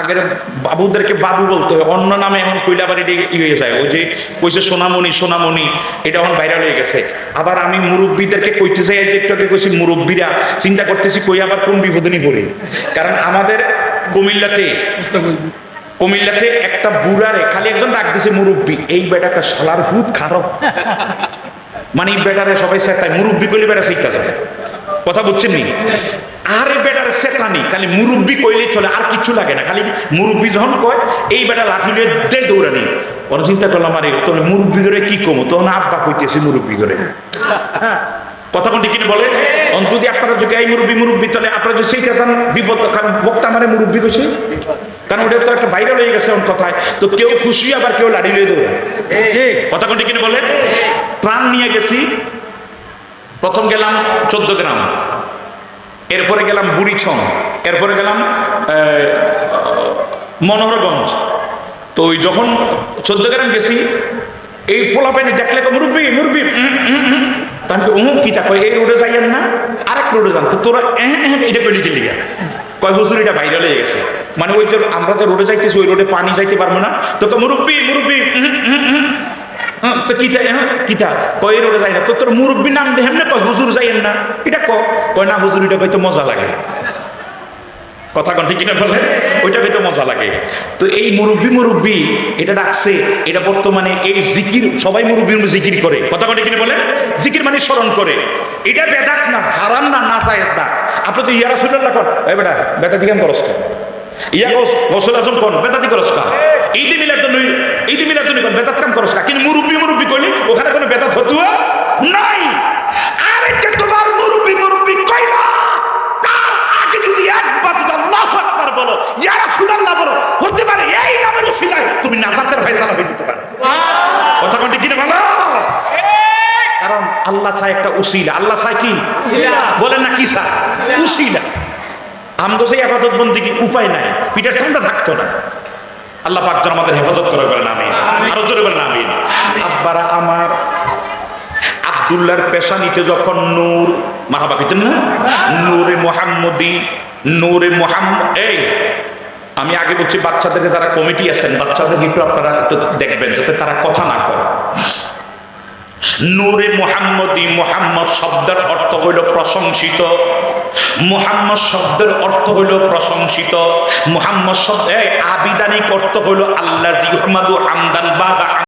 আগের বাবুদেরকে বাবু বলতে হয় অন্য নামে এখন কৈলাবাড়ি ই হয়ে যায়। ওই যে কইছে সোনামণি সোনামণি, এটা এখন ভাইরাল হয়ে গেছে। আবার আমি মুরব্বীদেরকে কইতে চাই যে একটু কইছি মুরব্বীরা, চিন্তা করতেছি কই আবার কোন বিপদনী পড়ি। কারণ আমাদের কুমিল্লাতে কুমিল্লাতে একটা বুড়ারে খালি একজন ডাক দিছে মুরব্বী, এই বেটাটা শালার ভূত খারাপ মানে বেটারে সবাই সেটায় মুরব্বী করলে বেটা শিক্ষা যায় কথা বুঝছেন নি? আরে বেটার সেতানি খালি মুরব্বি কইলেই চলে আর কিচ্ছু লাগে না। খালি মুরব্বি যখন কয় এই বেটা লাঠি লিয়ে দে দৌড়ানি ওর চিন্তা করলাম আরে তোর মুরব্বি করে কি কমো? তখন আব্বা কইতেছে মুরব্বি করে কথা কোনটি কিনে বলে যদি আপনারা যদি এই মুরব্বি মুরব্বি তাহলে আপনারা যদি সেই চান বিপদ কারণ বক্তা মানে মুরব্বি কইছে। কারণ ওটা তো একটা ভাইরাল হয়ে গেছে ওর কথায়। তো কেউ খুশি আবার কেউ লাঠি লিয়ে দৌড়ায়। কথা কোনটি কিনে বলেন? প্রাণ নিয়ে গেছি প্রথম গেলাম চোদ্দ গ্রাম। এরপরে গেলাম বুড়িছং এরপরে গেলাম মনোহরগঞ্জ। তো ওই যখন চোদ্দ গ্রাম গেছি এই পোলা পাইনি দেখলে মুরব্বি মুরব্বি উম, উম, উম। তা আমি কই, কি তা? এই রোডে যাইয়েন না আরেক রোডে যান। তো তোরা এটা কইলি গেলি গা? কয় হুজুর এটা ভাইরাল হয়ে গেছে। মানে ওই আমরা যে রোডে যাইতেছি ওই রোডে পানি যাইতে পারব না। তো কয়, মুরব্বি মুরব্বি। হ্যাঁ, তো কিতা হ্যাঁ কিতা কয় রোডে যাই না। তো তোর মুরব্বী নাম দে হেমনে কয় হুজুর যাইয়েন না। এটা ক? কয় না হুজুর এটা কইতে মজা লাগে। কথা কন ঠিক কিনা বলে ওইটা কইতে মজা লাগে। তো এই মুরব্বি মুরব্বি এটা ডাকছে এটা বর্তমানে এই জিকির সবাই মুরব্বি জিকির করে। কথা কন ঠিক কিনা বলে জিকির মানে স্মরণ করে। এটা বেদাত না হারাম না না চায় না। আপনি তো ইয়ারা সুল্লাহ কন। এই বেটা বেটা দিকে করস কেন? ইয়া গোস গোসল আজম কোন বেদাতি করস কা ঈদে মিলাদ নই ঈদে মিলাদ নই কোন বেদাত কাম করস কা কিন্তু মুরব্বি মুরব্বি কইলি তুমি নাজাতের ফায়দালা হয়ে যেতে পারো কথা কোনটি কিনে বলো কারণ আল্লাহ চায় একটা উসিলা। আল্লাহ চায় কি? বলেন না কি চায়? উসিলা। আমগো সেই আপাতত বন্দি কি উপায় নাই। পিঠের সামনে থাকতো না। আল্লাহ পাক যেন আমাদের হেফাজত করে বলেন আমি আরও জোরে বলেন আমি আব্বারা আমার আব্দুল্লাহর পেশানিতে যখন নূর মাহাবা কইতেন না? নূরে মোহাম্মদি নূরে মোহাম্মদ এই আমি আগে বলছি, বাচ্চাদেরকে যারা কমিটি আছেন বাচ্চাদেরকে একটু আপনারা একটু দেখবেন, যাতে তারা কথা না কয়। নূরে মোহাম্মদী মোহাম্মদ শব্দের অর্থ হইল প্রশংসিত। মোহাম্মদ শব্দের অর্থ হইল প্রশংসিত। মোহাম্মদ শব্দ আবিদানিক অর্থ হইল আল্লাহ জিহমাদু হামদান বাদা